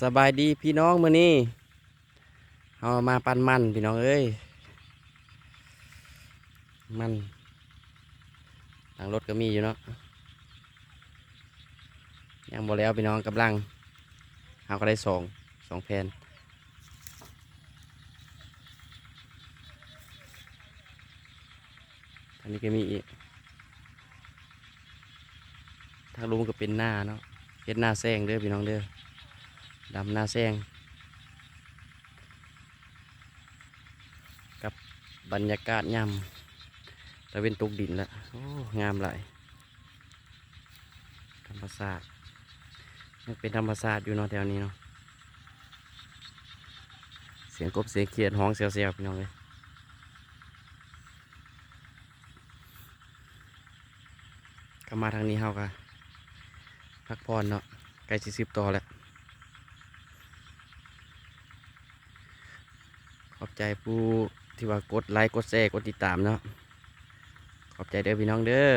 สบายดีพี่น้องมื้อนี้เอามาปันมันพี่น้องเอ้ยมันหลังรถก็มีอยู่เนาะยังบ่แล้วพี่น้องกำลังเอาก็ได้สองสองแผ่นอันนี้ก็มีอีกทางลุงก็เป็นหน้าเนาะเฮ็ดหน้าแซงเด้อพี่น้องเด้อ ดำหน้าแซงกับบรรยากาศยำตะเวนตกดินแล้วโอ้งามหลายธรรมศาสตร์ยังเป็นธรรมศาสตร์อยู่เนาะแถวนี้เนาะเสียงกบเสียงเขียดห้องเสียวๆพี่น้องเลยก็มาทางนี้เฮากันพักผ่อนเนาะใกล้สิสิบต่อแล้ว ข อบใจผู้ที่ว่ากดไลค์กดแชร์กดติดตามเนาะขอบใจเด้อพี่น้องเด้อ